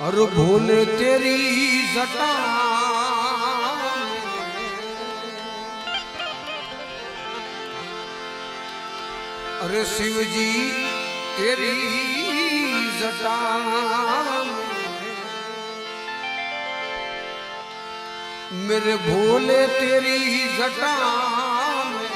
और भोले तेरी जटा अरे शिव जी तेरी जटा मेरे भोले तेरी जटा में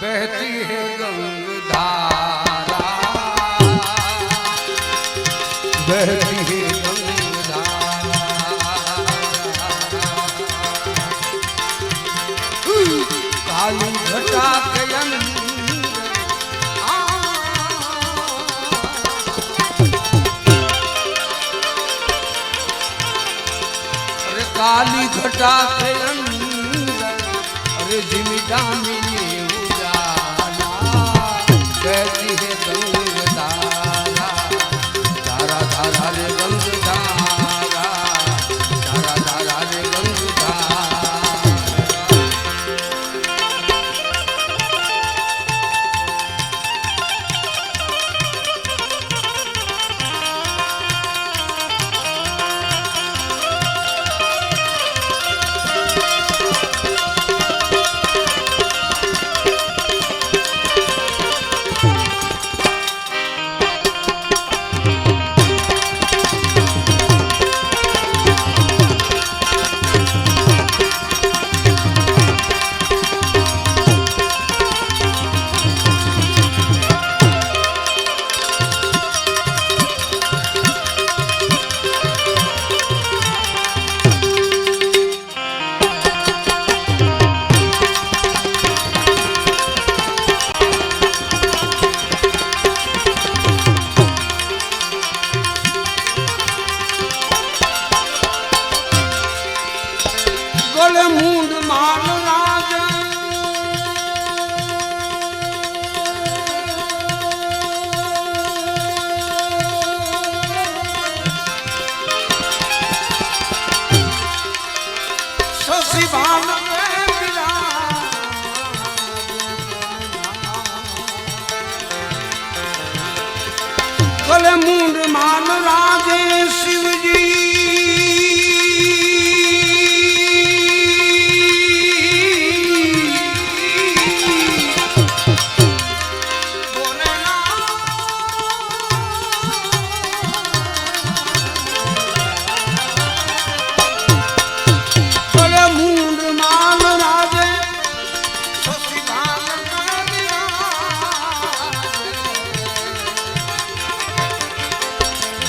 बहती है गंगधारा बहती મીઠા થઈ રંગ અરે જી મીઠા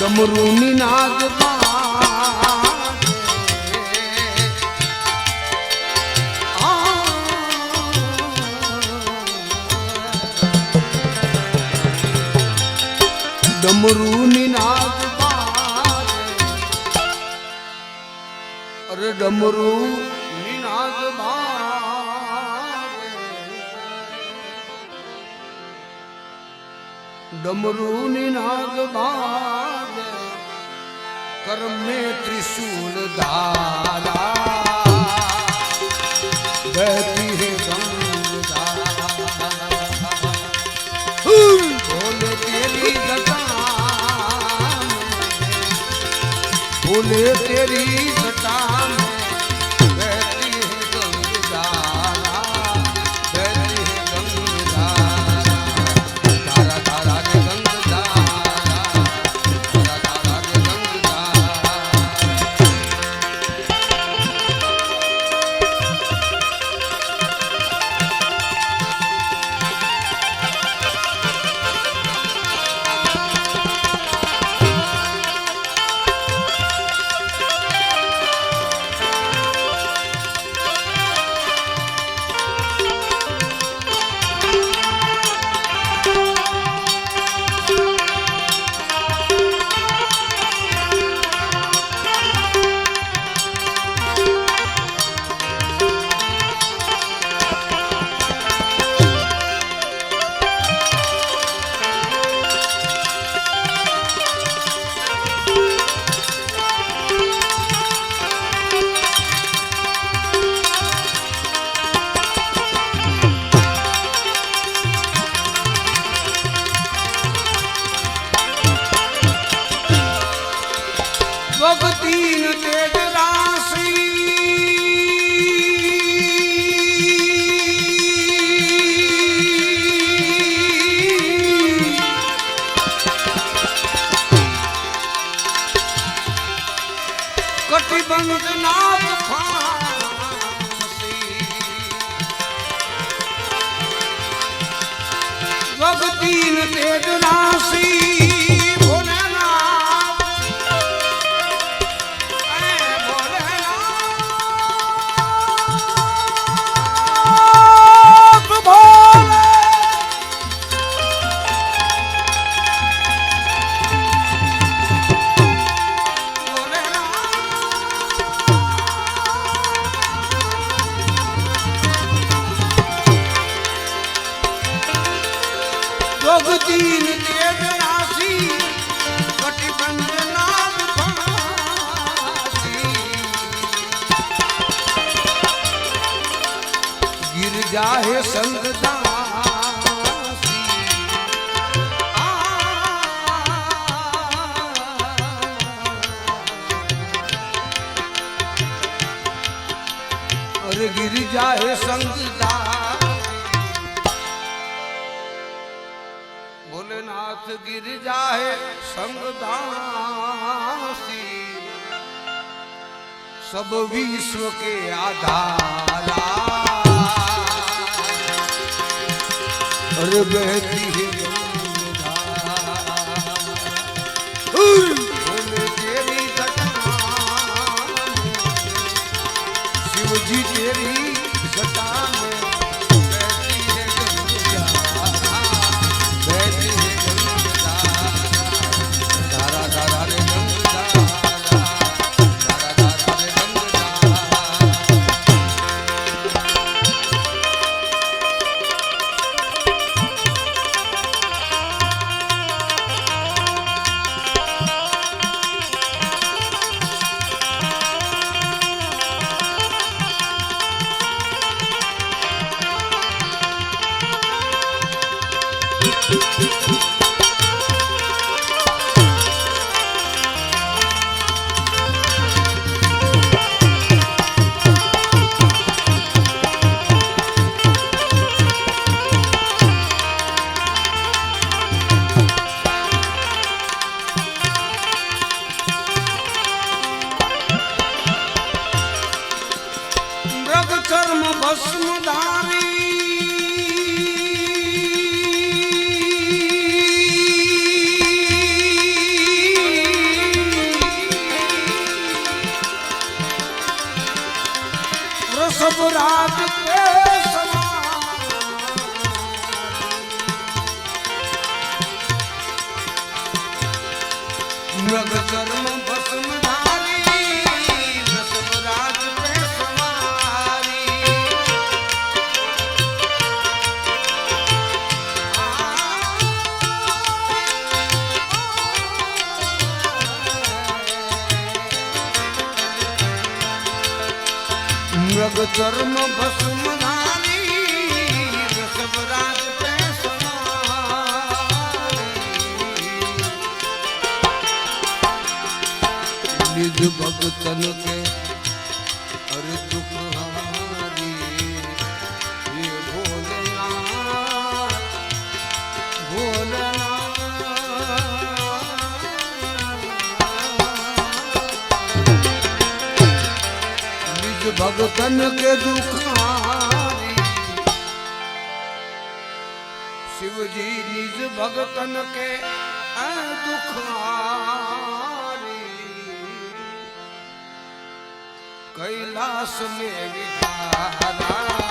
ડમરૂની નાગ ડમરૂની નાગ અરે ડમરૂ ડમરૂની નાગ બાગ કર્મે ત્રિશૂલ ધારા. બહતી હે બોલે તેરી જટા જોગતીન તેજ રાશી કટિબંધ નાગ ફાંસી ગિરજા હે સંગદાસી અરે ગિરિજા હે नाथ गिरजा है संग दासी सब विश्व के आधारा अरे बहती है ચર્મ ભસ્મ ધારી વૃષભ રાજ પે સવારી નિજ કે ભગતન કે દુખારી શિવજી નિજ ભગતન કે દુખારી કૈલાસ મેં વિહારા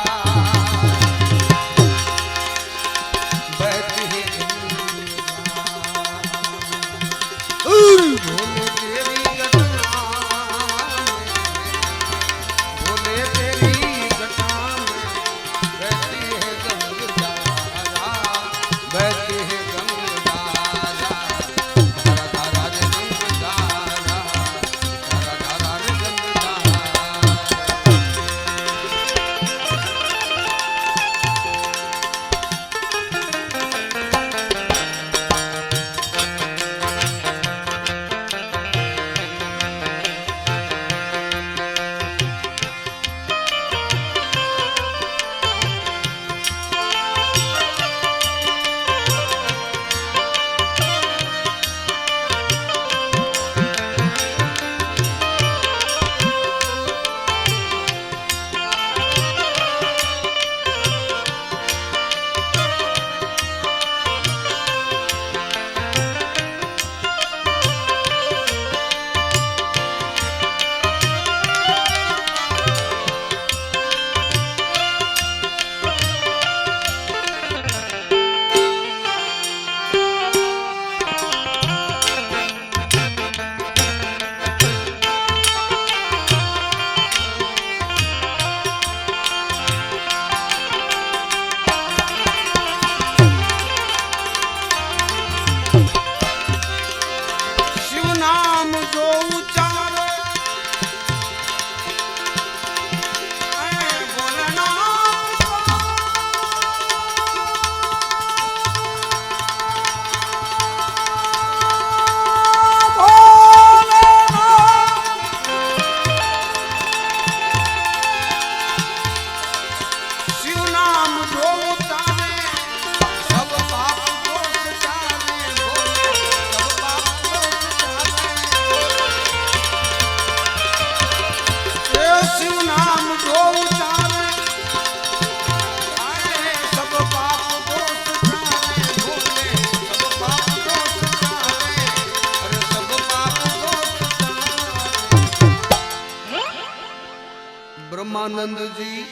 બ્રહ્માનંદજી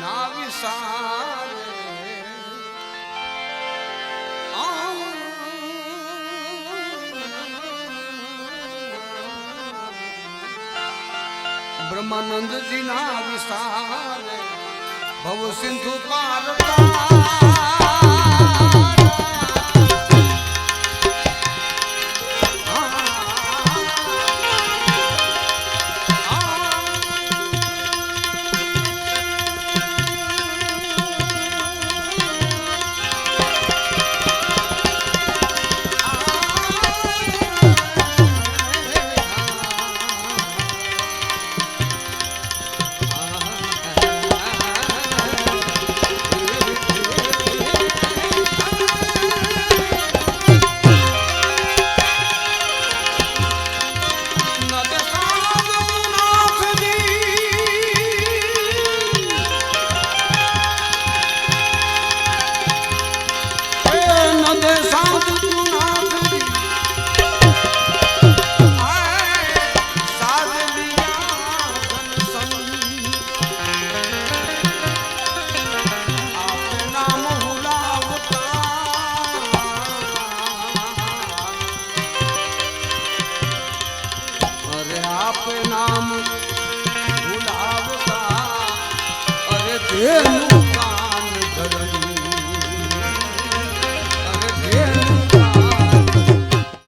ના વિસારે બ્રહ્માનંદજી ના વિસારે ભવ સિંધુ પાર